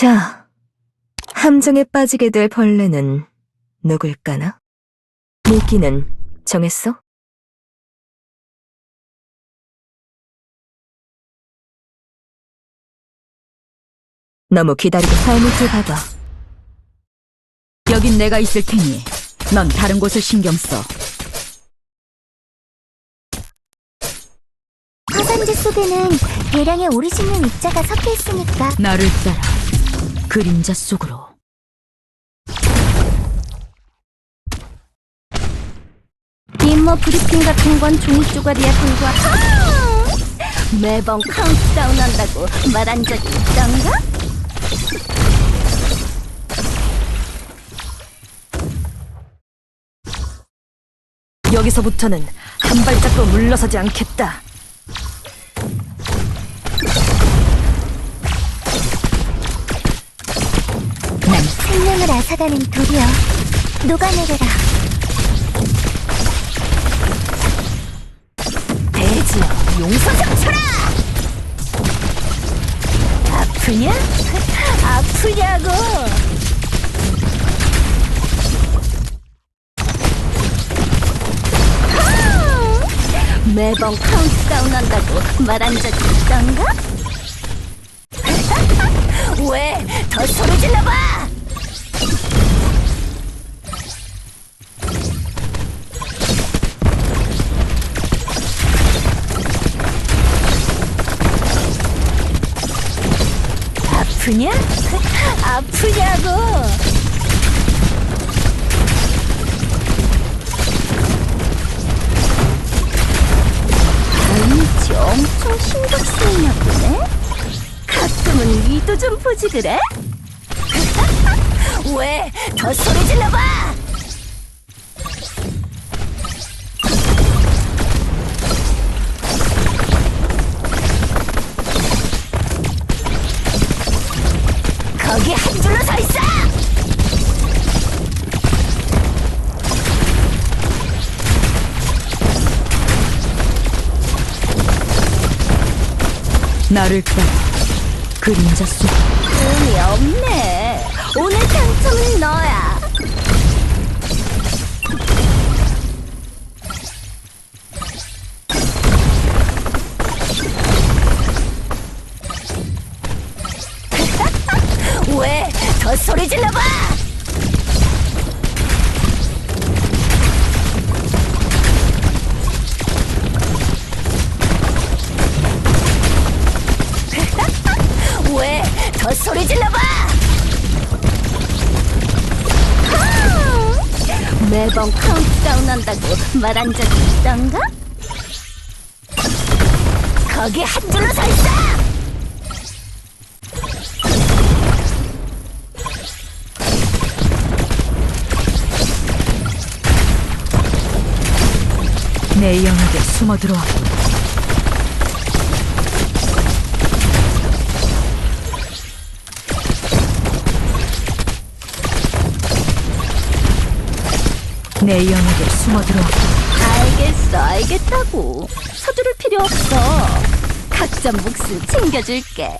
자, 함정에 빠지게 될 벌레는 누굴까나? 미끼는 정했어? 너무 기다리고 삶을 봐봐. 여긴 내가 있을 테니 넌 다른 곳을 신경 써. 화산재 속에는 대량의 오리지널 입자가 섞여 있으니까 나를 따라 그림자 속으로. 임머 브리핑 같은 건 종이 쪼가리에 불과 매번 카운트다운 한다고 말한 적이 있던가? 여기서부터는 한 발짝도 물러서지 않겠다. 앗아가는 돌이여 녹아내려라 대지여, 용서장쳐라! 아프냐? 아프냐고 매번 카운트다운 한다고 말한 적이 있던가? 왜? 더 소리 질러봐! 아프냐? 아프냐고! 아니지 엄청 신경 쓰이나 보네? 가끔은 위도 좀 보지 그래? 왜? 더 소리 질러봐! 거기 한 줄로 서 있어! 나를 따라 그림자 속으로. 의미 없네. 오늘 당첨은 더 소리 질러봐! 왜? 더 소리 질러봐! 매번 카운트다운 한다고 말한 적이 있던가? 거기 한 줄로 서 있어! 내 영역에 숨어 들어와. 내 영역에 숨어 들어와. 알겠어, 알겠다고. 서두를 필요 없어. 각자 몫을 챙겨줄게.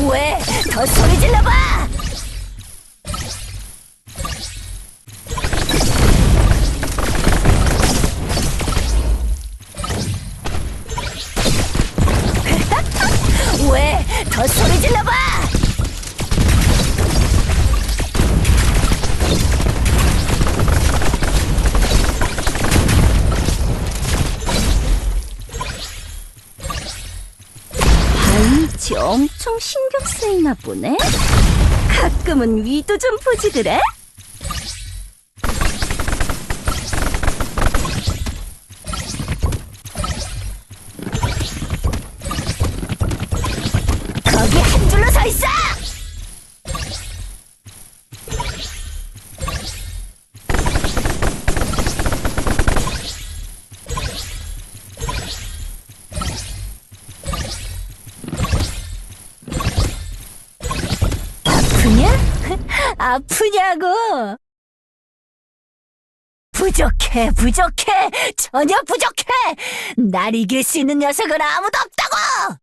왜? 더 소리 질러봐! 더 소리 질러봐! 발밑이 엄청 신경 쓰이나 보네? 가끔은 위도 좀 보지 그래? 거기 있어! 아프냐? 아프냐고? 부족해, 부족해. 전혀 부족해. 날 이길 수 있는 녀석은 아무도 없다고!